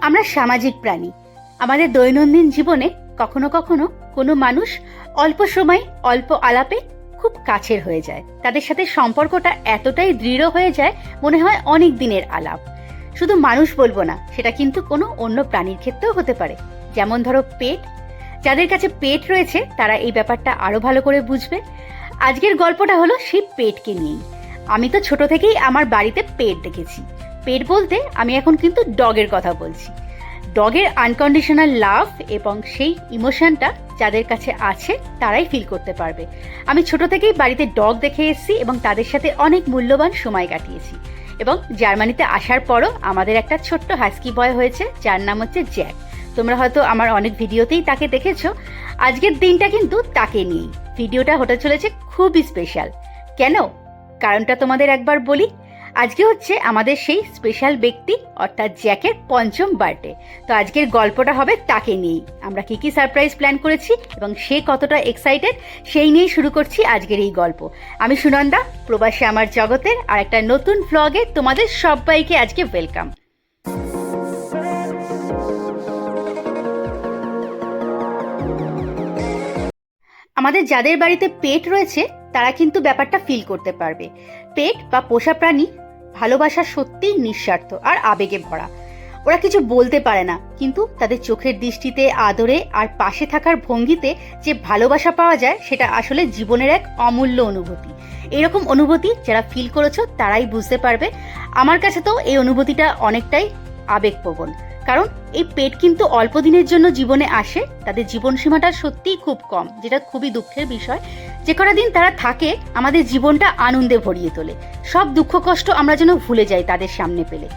আমরা সামাজিক প্রাণী। আমাদের দৈনন্দিন জীবনে কখনো কখনো কোনো মানুষ অল্প সময় অল্প আলাপে খুব কাছের হয়ে যায়। তাদের সাথে সম্পর্কটা এতটাই দৃঢ় হয়ে যায়, মনে হয় অনেক দিনের আলাপ। শুধু মানুষ বলব না, সেটা কিন্তু কোনো অন্য প্রাণীর ক্ষেত্রেও হতে পারে। যেমন ধরো পেট। যাদের কাছে পেট রয়েছে, তারা এই ব্যাপারটা আরও ভালো করে বুঝবে। আজকের গল্পটা হলো সেই পেটকে নিয়েই। আমি তো ছোট থেকেই আমার বাড়িতে পেট দেখেছি। পেট বলতে আমি এখন কিন্তু ডগের কথা বলছি। ডগের আনকন্ডিশনাল লাভ এবং সেই ইমোশনটা যাদের কাছে আছে, তারাই ফিল করতে পারবে। আমি ছোট থেকেই বাড়িতে ডগ দেখে এসেছি এবং তাদের সাথে অনেক মূল্যবান সময় কাটিয়েছি। এবং জার্মানিতে আসার পরও আমাদের একটা ছোট্ট হাস্কি বয় হয়েছে, যার নাম হচ্ছে জ্যাক। তোমরা হয়তো আমার অনেক ভিডিওতেই তাকে দেখেছ। আজকের দিনটা কিন্তু তাকে নিয়েই। ভিডিওটা হতে চলেছে খুবই স্পেশাল কেন? কারণটা তোমাদের একবার বলি। আজকে হচ্ছে আমাদের সেই স্পেশাল ব্যক্তি, অর্থাৎ জ্যাকের পঞ্চম বার্থডে তো আজকের গল্পটা হবে তাকে নিয়েই। আমরা কি কি সারপ্রাইজ প্ল্যান করেছি এবং সে কতটা এক্সাইটেড সেই নিয়েই শুরু করছি আজকের এই গল্প। আমি সুনন্দা, প্রবাসী আমার জগতের, আর একটা নতুন ভ্লগে তোমাদের সবাইকে আজকে ওয়েলকাম আমাদের যাদের বাড়িতে পেট রয়েছে তারা কিন্তু ব্যাপারটা ফিল করতে পারবে। পেট বা পোষা প্রাণী ভালোবাসা সত্যিই নিঃস্বার্থ আর আবেগে ভরা। ওরা কিছু বলতে পারে না, কিন্তু তাদের চোখের দৃষ্টিতে, আদরে আর পাশে থাকার ভঙ্গিতে যে ভালোবাসা পাওয়া যায়, সেটা আসলে জীবনের এক অমূল্য অনুভূতি। এরকম অনুভূতি যারা ফিল করেছ, তারাই বুঝতে পারবে। আমার কাছে তো এই অনুভূতিটা অনেকটাই আবেগপ্রবণ। কারণ এই পেট কিন্তু অল্প দিনের জন্য জীবনে আসে, তাদের জীবন সীমাটা সত্যিই খুব কম, যেটা খুবই দুঃখের বিষয়। যে কটা দিন তারা থাকে, আমাদের জীবনটা আনন্দে ভরিয়ে তোলে। সব দুঃখ কষ্ট আমরা যেন ভুলে যাই তাদের সামনে পেলে।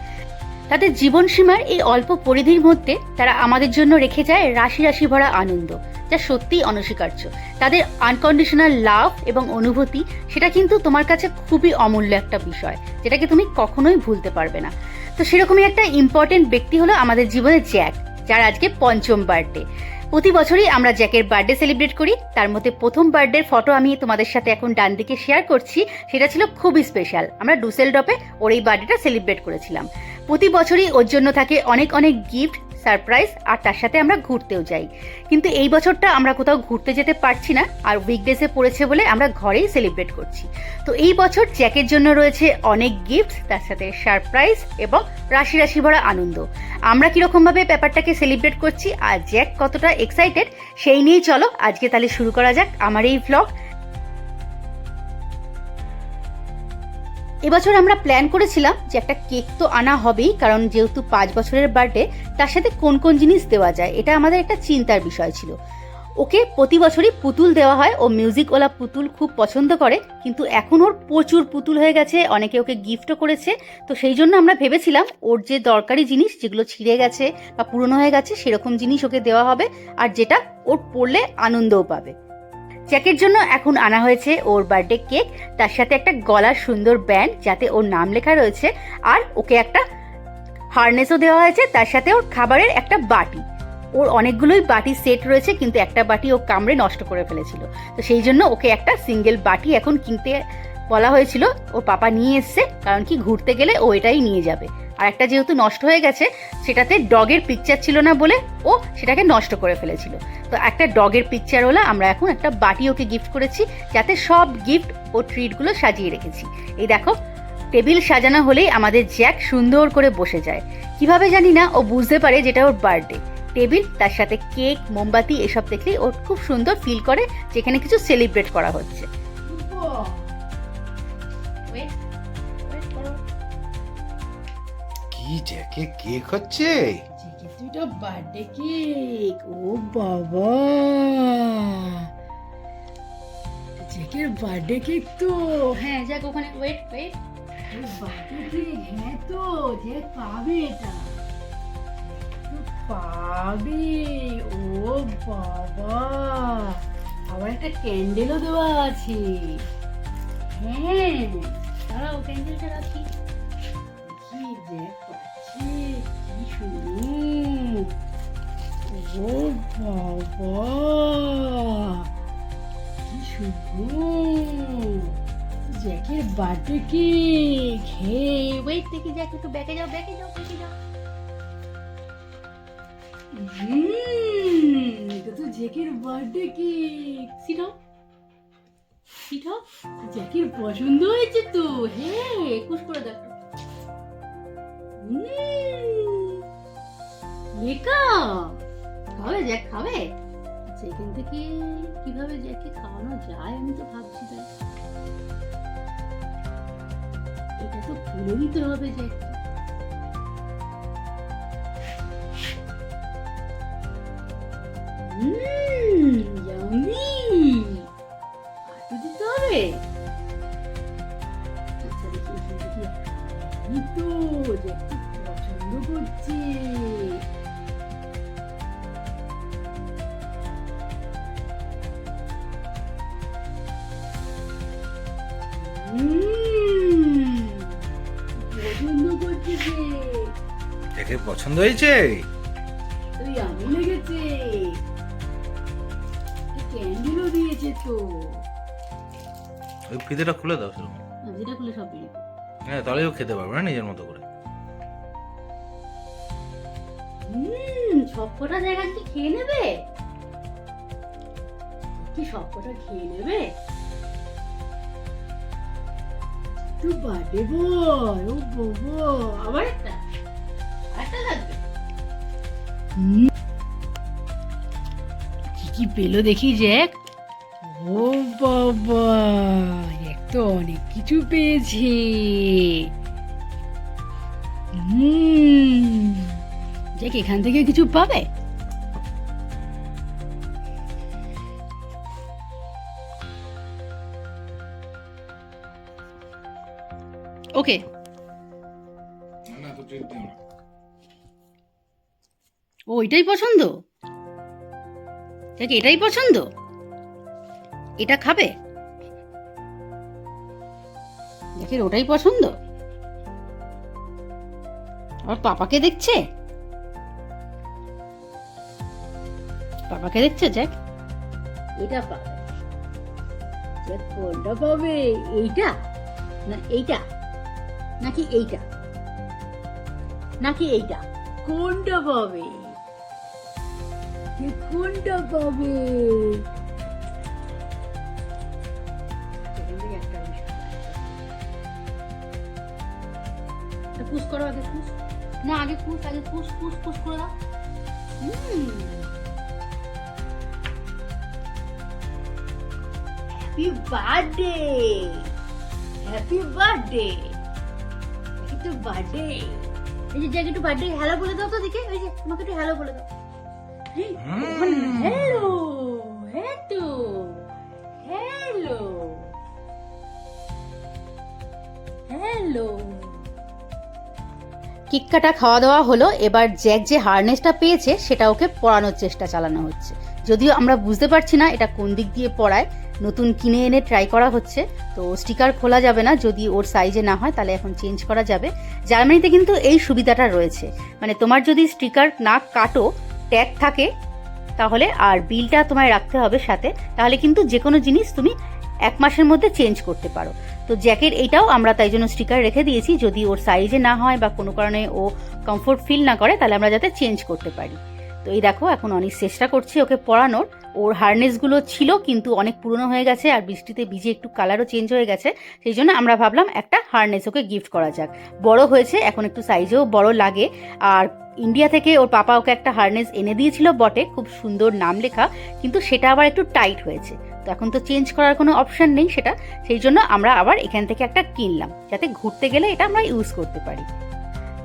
তাদের জীবন সীমার এই অল্প পরিধির মধ্যে তারা আমাদের জন্য রেখে যায় রাশি রাশি ভরা আনন্দ, যা সত্যিই অনস্বীকার্য। তাদের আনকন্ডিশনাল লাভ এবং অনুভূতি, সেটা কিন্তু তোমার কাছে খুবই অমূল্য একটা বিষয়, যেটাকে তুমি কখনোই ভুলতে পারবে না। তো সেরকমই একটা ইম্পর্টেন্ট ব্যক্তি হলো আমাদের জীবনের জ্যাক, যার আজকে পঞ্চম বার্থডে প্রতি বছরই আমরা জ্যাকের বার্থডে সেলিব্রেট করি। তার মধ্যে প্রথম বার্থডের ফটো আমি তোমাদের সাথে এখন ডান দিকে শেয়ার করছি। সেটা ছিল খুবই স্পেশাল আমরা ডুসেল ডপে ওর এই বার্থডেটা সেলিব্রেট করেছিলাম। প্রতি বছরই ওর জন্য থাকে অনেক অনেক গিফট সারপ্রাইজ আর তার সাথে আমরা ঘুরতেও যাই। কিন্তু এই বছরটা আমরা কোথাও ঘুরতে যেতে পারছি না আর উইকডেসে পড়েছে বলে আমরা ঘরেই সেলিব্রেট করছি। তো এই বছর জ্যাকের জন্য রয়েছে অনেক গিফট তার সাথে সারপ্রাইজ এবং রাশি রাশি ভরা আনন্দ। আমরা কীরকমভাবে ব্যাপারটাকে সেলিব্রেট করছি আর জ্যাক কতটা এক্সাইটেড সেই নিয়েই চলো আজকে তাহলে শুরু করা যাক আমার এই ভ্লগ এবছর আমরা প্ল্যান করেছিলাম যে একটা কেক তো আনা হবেই, কারণ যেহেতু পাঁচ বছরের বার্থডে তার সাথে কোন কোন জিনিস দেওয়া যায়, এটা আমাদের একটা চিন্তার বিষয় ছিল। ওকে প্রতি বছরই পুতুল দেওয়া হয়, ও মিউজিকওয়ালা পুতুল খুব পছন্দ করে, কিন্তু এখন ওর প্রচুর পুতুল হয়ে গেছে, অনেকে ওকে গিফটও করেছে, তো সেই জন্য আমরা ভেবেছিলাম ওর যে দরকারি জিনিস, যেগুলো ছিঁড়ে গেছে বা পুরনো হয়ে গেছে, সেরকম জিনিস ওকে দেওয়া হবে, আর যেটা ওর পড়লে আনন্দও পাবে। জ্যাকের জন্য এখন আনা হয়েছে ওর বার্থডে কেক তার সাথে একটা গলার সুন্দর ব্যান্ড যাতে ওর নাম লেখা রয়েছে। আর ওকে একটা হারনেসও দেওয়া হয়েছে। তার সাথে ওর খাবারের একটা বাটি। ওর অনেকগুলোই বাটি সেট রয়েছে, কিন্তু একটা বাটি ও কামড়ে নষ্ট করে ফেলেছিল। তো সেই জন্য ওকে একটা সিঙ্গেল বাটি এখন কিনতে বলা হয়েছিল। ওর পাপা নিয়ে এসছে, কারণ কি ঘুরতে গেলে ও এটাই নিয়ে যাবে। আর একটা যেহেতু নষ্ট হয়ে গেছে, সেটাতে ডগের পিকচার ছিল না বলে ও সেটাকে নষ্ট করে ফেলেছিল। তো একটা ডগের পিকচার হলো আমরা এখন একটা বাটি ওকে গিফট করেছি, যাতে সব গিফট ও ট্রিটগুলো সাজিয়ে রেখেছি। এই দেখো টেবিল সাজানো হলেই আমাদের জ্যাক সুন্দর করে বসে যায়। কীভাবে জানি না, ও বুঝতে পারে যেটা ওর বার্থডে টেবিল তার সাথে কেক মোমবাতি, এসব দেখলেই ওর খুব সুন্দর ফিল করে, যেখানে কিছু সেলিব্রেট করা হচ্ছে। কি জ্যাকে কেক হচ্ছে? দুটো বার্থডে কেক? ও বাবা। জেকের বার্থডে কেক তো? হ্যাঁ জ্যাক ওখানে ওয়েট ওয়েট বার্থডে কেক? হ্যাঁ তো, যে পাবে এটা। পাবে। ও বাবা। আবার একটা ক্যান্ডেলও দেওয়া আছে। হ্যাঁ। দাঁড়াও ক্যান্ডেলটা রাখি। কি যে ও বাবা। কি সুন্দর জ্যাকের বার্থডে কেক হে ওয়েট দেখি জ্যাক একটু ব্যাকে যাও ব্যাকে যাও ব্যাকে যাও হুম, এটা তো জ্যাকের বার্থডে কেক সিটাও সিটাও জ্যাকের পছন্দ হয়েছে তো হ্যাঁ একুশ করে দেখো লেখা খাবে? জ্যাক খাবে? সেখান থেকে কীভাবে জ্যাককে খাওয়ানো যায় আমি তো ভাবছি তাই। এটা তো খুলে দিতে হবে হবে। আচ্ছা পছন্দ করছে। একে পছন্দ হয়েছে? তুই আমি লেগেছে। ক্যান্ডেলও দিয়েছে তো। ওই ফিতেটা খুলে দাও সেরকম। খুলে সব। হ্যাঁ খেতে পারবে না নিজের মতো করে। হুম সবকটা জায়গা কি খেয়ে নেবে? কি সবকটা খেয়ে নেবে? তো বার্থডে বয় ও বাবা আবার একটা। কি কি পেল দেখি জ্যাক ও বাবা, এক তো অনেক কিছু পেয়েছে। জ্যাক এখান থেকে কিছু পাবে? ওকে। ও, এটাই পছন্দ? দেখ, এটাই পছন্দ। এটা খাবে? দেখের, ওটাই পছন্দ? আর পাপাকে দেখছে? পাপাকে দেখছে জ্যাক এটা পাবে কোনটা পাবে? এইটা? না, এইটা? নাকি এইটা? নাকি এইটা? কোনটা পাবে? কে পাবে পুশ করো আগে পুশ না আগে পুশ আগে পুশ পুশ পুশ করে দাও হ্যাপি বার্থডে হ্যাপি বার্থডে একটু বার্থডে এই যে একটু বার্থডে হ্যালো বলে দাও তো দেখে ওই যে আমাকে একটু হ্যালো বলে দাও হ্যালো হ্যালো কেক কাটা খাওয়া দাওয়া হলো এবার জ্যাক যে হারনেসটা পেয়েছে সেটা ওকে পরানোর চেষ্টা চালানো হচ্ছে। যদিও আমরা বুঝতে পারছি না এটা কোন দিক দিয়ে পড়ায় নতুন কিনে এনে ট্রাই করা হচ্ছে তো স্টিকার খোলা যাবে না যদি ওর সাইজে না হয় তাহলে এখন চেঞ্জ করা যাবে। জার্মানিতে কিন্তু এই সুবিধাটা রয়েছে। মানে তোমার যদি স্টিকার না কাটো ট্যাগ থাকে, তাহলে আর বিলটা তোমায় রাখতে হবে সাথে। তাহলে কিন্তু যে কোনো জিনিস তুমি এক মাসের মধ্যে চেঞ্জ করতে পারো। তো জ্যাকেট এইটাও আমরা তাই জন্য স্টিকার রেখে দিয়েছি। যদি ওর সাইজে না হয় বা কোনো কারণে ও কমফোর্ট ফিল না করে, তাহলে আমরা যাতে চেঞ্জ করতে পারি। তো এই দেখো, এখন অনেক চেষ্টা করছি ওকে পরানোর। ওর হারনেসগুলো ছিল, কিন্তু অনেক পুরনো হয়ে গেছে আর বৃষ্টিতে ভিজে একটু কালারও চেঞ্জ হয়ে গেছে। সেই জন্য আমরা ভাবলাম একটা হারনেস ওকে গিফট করা যাক। বড় হয়েছে, এখন একটু সাইজেও বড় লাগে। আর ইন্ডিয়া থেকে ওর পাপা ওকে একটা হারনেস এনে দিয়েছিল বটে, খুব সুন্দর নাম লেখা, কিন্তু সেটা আবার একটু টাইট হয়েছে। তো এখন তো চেঞ্জ করার কোনো অপশন নেই সেটা, সেই জন্য আমরা আবার এখান থেকে একটা কিনলাম, যাতে ঘুরতে গেলে এটা আমরা ইউজ করতে পারি।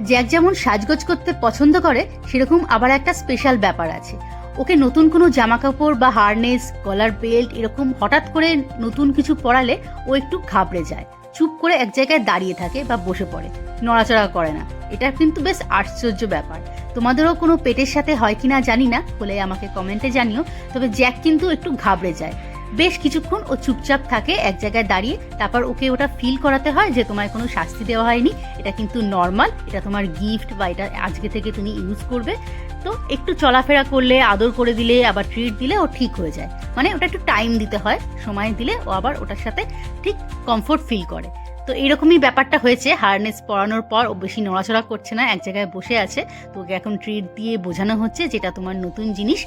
জ্যাক যেমন সাজগোজ করতে পছন্দ করে, সেরকম আবার একটা স্পেশাল ব্যাপার আছে। ওকে নতুন কোনো জামা কাপড় বা হারনেস গলার বেল্ট এরকম হঠাৎ করে নতুন কিছু পরালে ও একটু ঘাবড়ে যায়। চুপ করে এক জায়গায় দাঁড়িয়ে থাকে বা বসে পড়ে। নড়াচড়া করে না। এটা কিন্তু বেশ আশ্চর্য ব্যাপার। তোমাদেরও কোনো পেটের সাথে হয় কিনা জানি না বলে আমাকে কমেন্টে জানিও, তবে জ্যাক কিন্তু একটু ঘাবড়ে যায়। বেশ কিছুক্ষণ ও চুপচাপ থাকে এক জায়গায় দাঁড়িয়ে, তারপর ওকে ওটা ফিল করাতে হয় যে তোমায় কোনো শাস্তি দেওয়া হয়নি। এটা কিন্তু নর্মাল, এটা তোমার গিফট বা এটা আজকে থেকে তুমি ইউজ করবে। তো একটু চলাফেরা করলে, আদর করে দিলে, আবার ট্রিট দিলে ও ঠিক হয়ে যায়। মানে ওটা একটু টাইম দিতে হয়, সময় দিলে ও আবার ওটার সাথে ঠিক কমফোর্ট ফিল করে। তো এরকমই ব্যাপারটা হয়েছে হারনেস পরানোর পর ও বেশি নড়াচড়া করছে না, এক জায়গায় বসে আছে। তো ওকে এখন ট্রিট দিয়ে বোঝানো হচ্ছে যেটা তোমার নতুন জিনিস।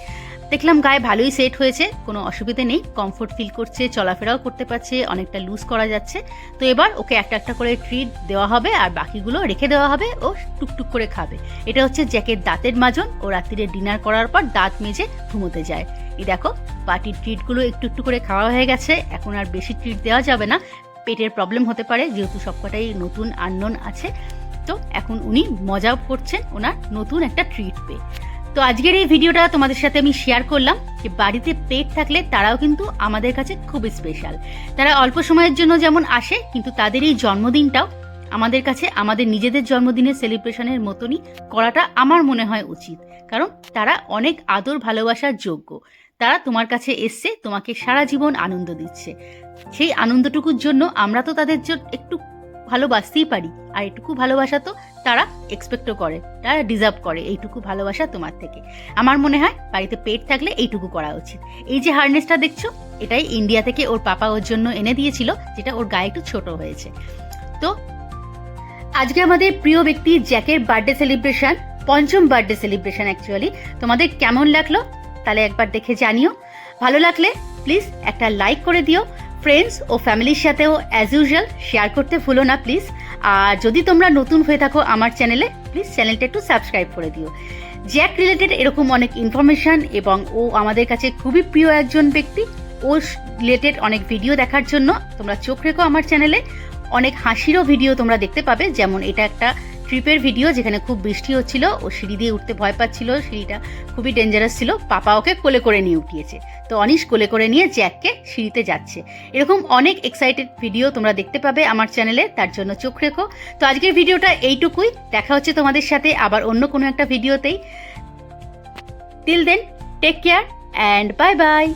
দেখলাম গায়ে ভালোই সেট হয়েছে, কোনো অসুবিধে নেই কমফোর্ট ফিল করছে, চলাফেরাও করতে পারছে, অনেকটা লুজ করা যাচ্ছে। তো এবার ওকে একটা একটা করে ট্রিট দেওয়া হবে আর বাকিগুলো রেখে দেওয়া হবে, ও টুকটুক করে খাবে। এটা হচ্ছে জ্যাকের দাঁতের মাজন, ও রাত্রিরে ডিনার করার পর দাঁত মেজে ঘুমোতে যায়। এই দেখো পার্টির ট্রিটগুলো একটু একটু করে খাওয়া হয়ে গেছে, এখন আর বেশি ট্রিট দেওয়া যাবে না। পেটের প্রবলেম হতে পারে, যেহেতু সবকটাই নতুন আননোন আছে। তো এখন উনি মজা করছেন, ওনার নতুন একটা ট্রিট পেয়ে। তো আজকের এই ভিডিওটা তোমাদের সাথে আমি শেয়ার করলাম যে বাড়িতে পেট থাকলে তারাও কিন্তু আমাদের কাছে খুবই স্পেশাল তারা অল্প সময়ের জন্য যেমন আসে, কিন্তু তাদের এই জন্মদিনটাও আমাদের কাছে, আমাদের নিজেদের জন্মদিনের সেলিব্রেশনের মতনই করাটা আমার মনে হয় উচিত। কারণ তারা অনেক আদর ভালোবাসার যোগ্য। তারা তোমার কাছে এসছে, তোমাকে সারা জীবন আনন্দ দিচ্ছে। সেই আনন্দটুকুর জন্য আমরা তো তাদের একটু ভালোবাসতেই পারি। আর এটুকু ভালোবাসা তো তারা এক্সপেক্টও করে, তারা ডিজার্ভ করে, এইটুকু ভালোবাসা তোমার থেকে। আমার মনে হয় বাড়িতে পেট থাকলে এইটুকু করা উচিত। এই যে হারনেসটা দেখছ, এটাই ইন্ডিয়া থেকে ওর পাপা ওর জন্য এনে দিয়েছিল, যেটা ওর গায়ে একটু ছোট হয়েছে। তো, আজকে আমাদের প্রিয় ব্যক্তি জ্যাকের বার্থডে সেলিব্রেশন পঞ্চম বার্থডে সেলিব্রেশন অ্যাকচুয়ালি তোমাদের কেমন লাগল তাহলে একবার দেখে জানিও। ভালো লাগলে প্লিজ একটা লাইক করে দিও। ফ্রেন্ডস ও ফ্যামিলির সাথেও অ্যাজ ইউজুয়াল শেয়ার করতে ভুলো না প্লিজ আর যদি তোমরা নতুন হয়ে থাকো আমার চ্যানেলে প্লিজ চ্যানেলটা একটু সাবস্ক্রাইব করে দিও। জ্যাক রিলেটেড এরকম অনেক ইনফরমেশন এবং ও আমাদের কাছে খুবই প্রিয় একজন ব্যক্তি। ও রিলেটেড অনেক ভিডিও দেখার জন্য তোমরা চোখ রেখো আমার চ্যানেলে অনেক হাসিরও ভিডিও তোমরা দেখতে পাবে, যেমন এটা একটা ট্রিপের ভিডিও যেখানে খুব বৃষ্টি হচ্ছিল ও সিঁড়ি দিয়ে উঠতে ভয় পাচ্ছিল, সিঁড়িটা খুবই ডেঞ্জারাস ছিল। পাপা ওকে কোলে করে নিয়ে উঠিয়েছে। তো অনিশ কোলে করে নিয়ে জ্যাককে সিঁড়িতে যাচ্ছে। এরকম অনেক এক্সাইটেড ভিডিও তোমরা দেখতে পাবে আমার চ্যানেলে তার জন্য চোখ রেখো। তো আজকের ভিডিওটা এইটুকুই। দেখা হচ্ছে তোমাদের সাথে আবার অন্য কোনো একটা ভিডিওতেই। Till then take care and bye bye